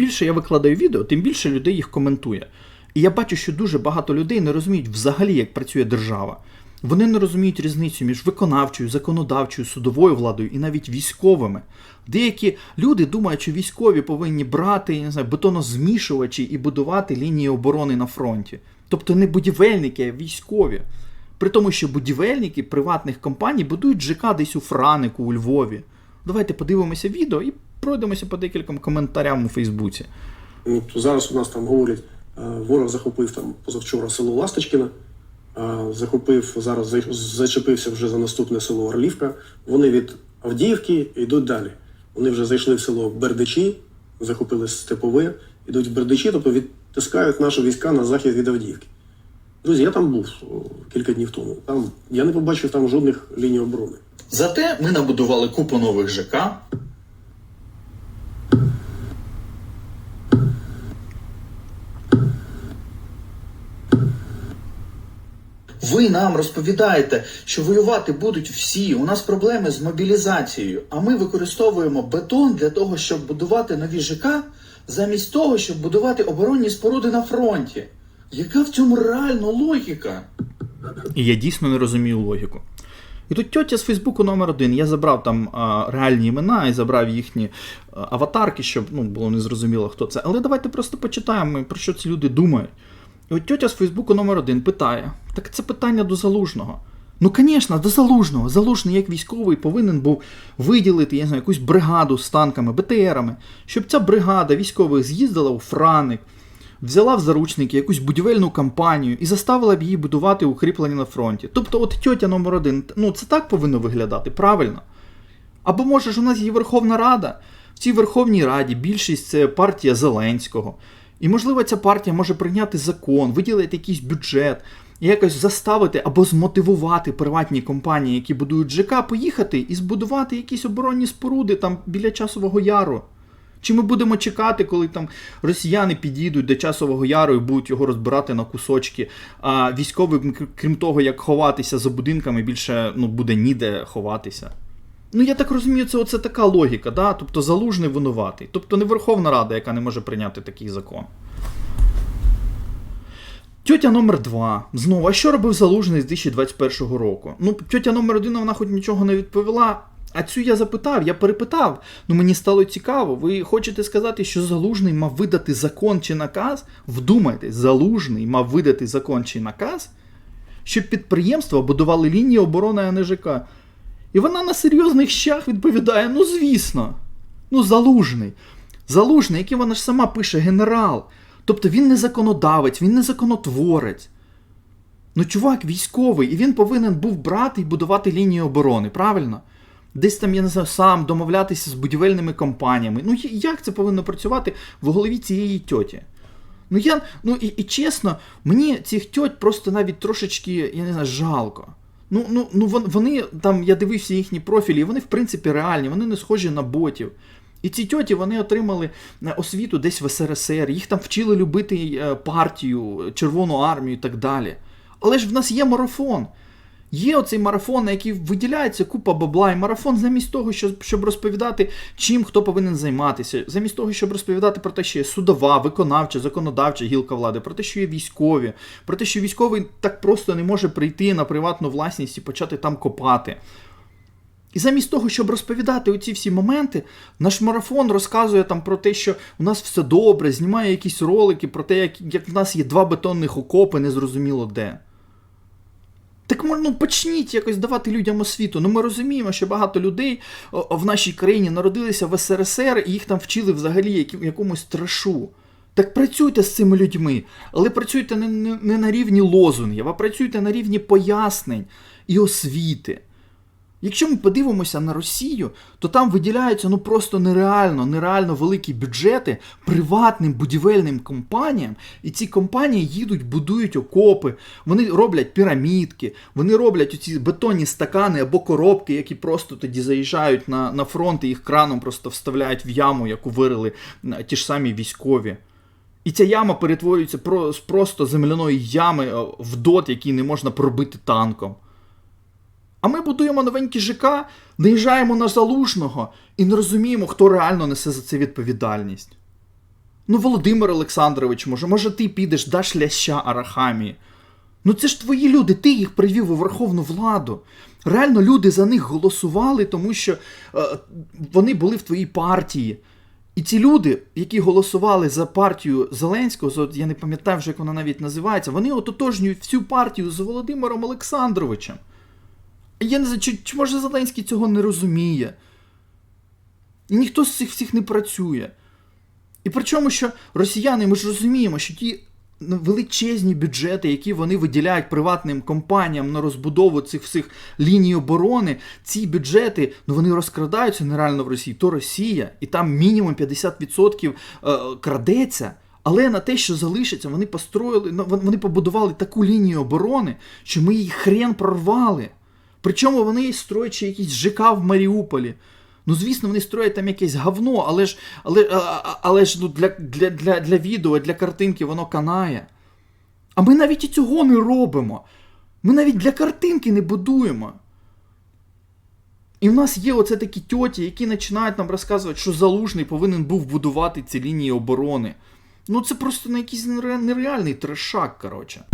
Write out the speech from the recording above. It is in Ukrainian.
більше я викладаю відео, тим більше людей їх коментує. І я бачу, що дуже багато людей не розуміють взагалі, як працює держава. Вони не розуміють різницю між виконавчою, законодавчою, судовою владою і навіть військовими. Деякі люди думають, що військові повинні брати я не знаю, бетонозмішувачі і будувати лінії оборони на фронті. Тобто не будівельники, а військові. При тому, що будівельники приватних компаній будують ЖК десь у Франику, у Львові. Давайте подивимося відео і пройдемося по декільком коментарям у Фейсбуці. От зараз у нас там говорять, е, ворог захопив там позавчора село Ласточкине, е, захопив зараз зачепився вже за наступне село Орлівка. Вони від Авдіївки йдуть далі. Вони вже зайшли в село Бердичі, захопили Степове, йдуть в Бердичі, тобто відтискають наші війська на захід від Авдіївки. Друзі, я там був кілька днів тому. Там я не побачив там жодних ліній оборони. Зате ми набудували купу нових ЖК. Ви нам розповідаєте, що воювати будуть всі. У нас проблеми з мобілізацією. А ми використовуємо бетон для того, щоб будувати нові ЖК, замість того, щоб будувати оборонні споруди на фронті. Яка в цьому реально логіка? І я дійсно не розумію логіку. І тут тьотя з Фейсбуку номер один. Я забрав там а, реальні імена і забрав їхні а, аватарки, щоб ну, було незрозуміло, хто це. Але давайте просто почитаємо, про що ці люди думають. І от тьотя з Фейсбуку номер один питає: так це питання до залужного. Ну, звісно, до залужного. Залужний, як військовий, повинен був виділити я не знаю, якусь бригаду з танками, БТРами, щоб ця бригада військових з'їздила у Франик, взяла в заручники якусь будівельну компанію і заставила б її будувати укріплення на фронті. Тобто, от тьотя номер один, ну це так повинно виглядати, правильно? Або може ж у нас є Верховна Рада. В цій Верховній Раді більшість це партія Зеленського. І можливо ця партія може прийняти закон, виділити якийсь бюджет, якось заставити або змотивувати приватні компанії, які будують ЖК, поїхати і збудувати якісь оборонні споруди там біля часового яру. Чи ми будемо чекати, коли там росіяни підійдуть до часового яру і будуть його розбирати на кусочки, а військовим, крім того, як ховатися за будинками, більше ну, буде ніде ховатися. Ну, я так розумію, це оце така логіка, да? тобто залужний винуватий. Тобто не Верховна Рада, яка не може прийняти такий закон. Тьотя номер 2 Знову, а що робив залужний з 2021 року? Ну, тьотя номер 1 вона хоч нічого не відповіла. А цю я запитав, я перепитав. Ну мені стало цікаво. Ви хочете сказати, що залужний мав видати закон чи наказ? Вдумайтесь, залужний мав видати закон чи наказ, щоб підприємства будували лінії оборони АНЖК. І вона на серйозних щах відповідає: ну звісно, ну залужний. Залужний, який вона ж сама пише генерал. Тобто він не законодавець, він не законотворець. Ну, чувак військовий, і він повинен був брати і будувати лінії оборони, правильно? Десь там, я не знаю, сам домовлятися з будівельними компаніями. Ну, як це повинно працювати в голові цієї тьоті? Ну, я, ну і, і чесно, мені цих тьоть просто навіть трошечки, я не знаю, жалко. Ну, ну, ну вони там, я дивився їхні профілі, і вони, в принципі, реальні, вони не схожі на ботів. І ці тьоті вони отримали е, освіту десь в СРСР, їх там вчили любити е, партію, Червону армію і так далі. Але ж в нас є марафон. Є оцей марафон, на який виділяється купа бабла, і марафон замість того, щоб, щоб розповідати, чим хто повинен займатися, замість того, щоб розповідати про те, що є судова, виконавча, законодавча гілка влади, про те, що є військові, про те, що військовий так просто не може прийти на приватну власність і почати там копати. І замість того, щоб розповідати оці всі моменти, наш марафон розказує там про те, що у нас все добре, знімає якісь ролики про те, як, як в нас є два бетонних окопи, незрозуміло де. Так ну, почніть якось давати людям освіту. Ну ми розуміємо, що багато людей в нашій країні народилися в СРСР і їх там вчили взагалі якомусь трашу. Так працюйте з цими людьми, але працюйте не, не, не на рівні лозунгів, а працюйте на рівні пояснень і освіти. Якщо ми подивимося на Росію, то там виділяються ну просто нереально, нереально великі бюджети приватним будівельним компаніям, і ці компанії їдуть, будують окопи, вони роблять пірамідки, вони роблять оці бетонні стакани або коробки, які просто тоді заїжджають на, на фронт і їх краном просто вставляють в яму, яку вирили ті ж самі військові. І ця яма перетворюється з просто земляної ями е, в дот, який не можна пробити танком. А ми будуємо новенькі ЖК, наїжджаємо на залужного і не розуміємо, хто реально несе за це відповідальність. Ну, Володимир Олександрович, може, може ти підеш, даш ляща Арахамії. Ну це ж твої люди, ти їх привів у верховну владу. Реально люди за них голосували, тому що е, вони були в твоїй партії. І ці люди, які голосували за партію Зеленського, я не пам'ятаю вже, як вона навіть називається, вони ототожнюють всю партію з Володимиром Олександровичем. Я не знаю, чи, чи може Зеленський цього не розуміє. І ніхто з цих всіх не працює. І причому, що росіяни, ми ж розуміємо, що ті ну, величезні бюджети, які вони виділяють приватним компаніям на розбудову цих всіх ліній оборони, ці бюджети ну вони розкрадаються нереально в Росії. То Росія, і там мінімум 50% е, крадеться. Але на те, що залишиться, вони построїли, ну, вони побудували таку лінію оборони, що ми її хрен прорвали. Причому вони строять ще якийсь ЖК в Маріуполі. Ну, звісно, вони строять там якесь говно, але ж, але, але ж ну, для, для, для, для відео, для картинки воно канає. А ми навіть і цього не робимо. Ми навіть для картинки не будуємо. І в нас є оце такі тьоті, які починають нам розказувати, що залужний повинен був будувати ці лінії оборони. Ну це просто на якийсь нереальний трешак, коротше.